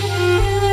Música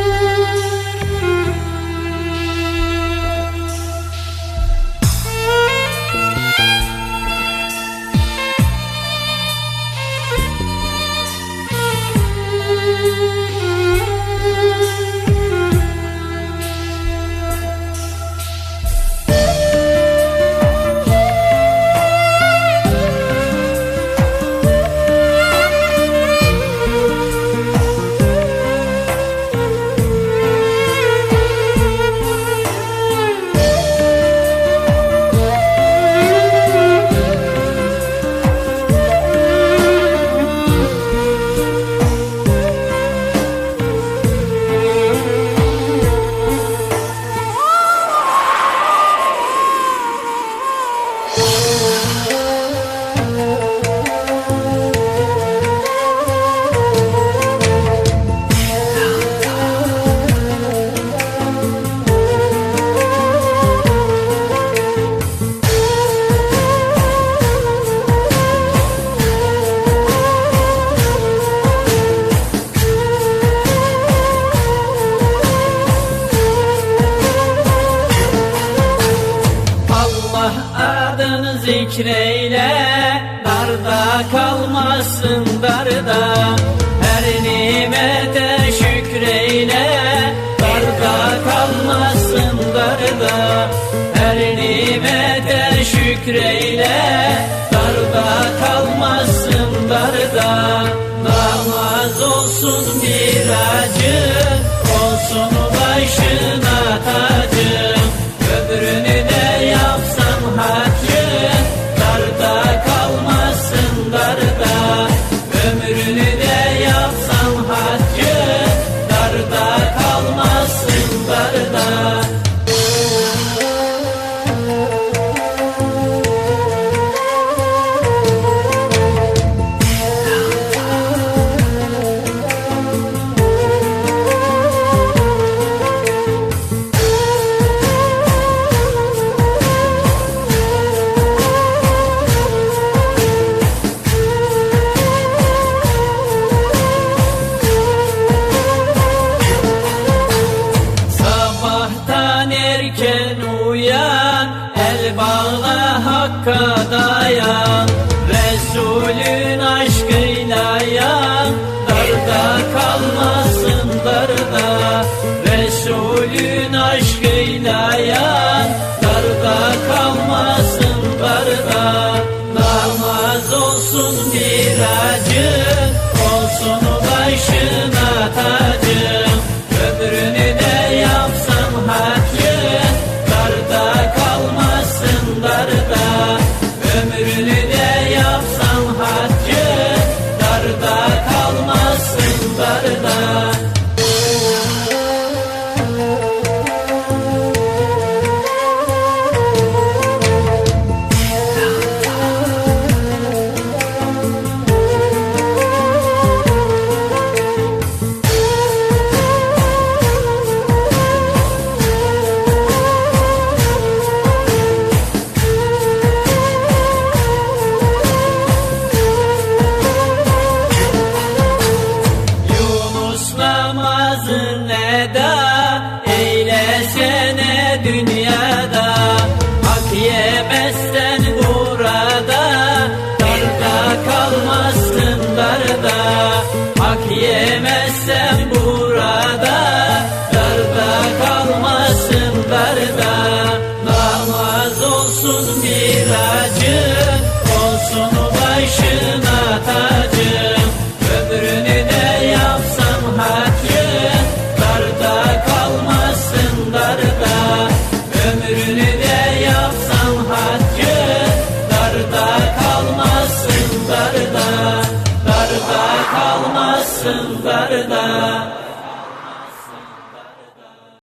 Zikreyle Darda kalmasın darda. Her nimete şükreyle Darda kalmasın darda. Her nimete şükreyle Darda kalmasın darda. Namaz olsun bir darda erken uyan El bağla hakka dayan. Resulün aşkıyla yan Darda kalmasın darda. Resulün aşkıyla yan Darda kalmasın darda. Namaz olsun bir acı Hak yemezsen burada Darda kalmazsın darda. Namaz olsun bir acı Olsun başına tacım Ömrünü de yapsam hacı Darda kalmasın darda. Ömrünü de yapsam hacı Darda kalmasın sun farda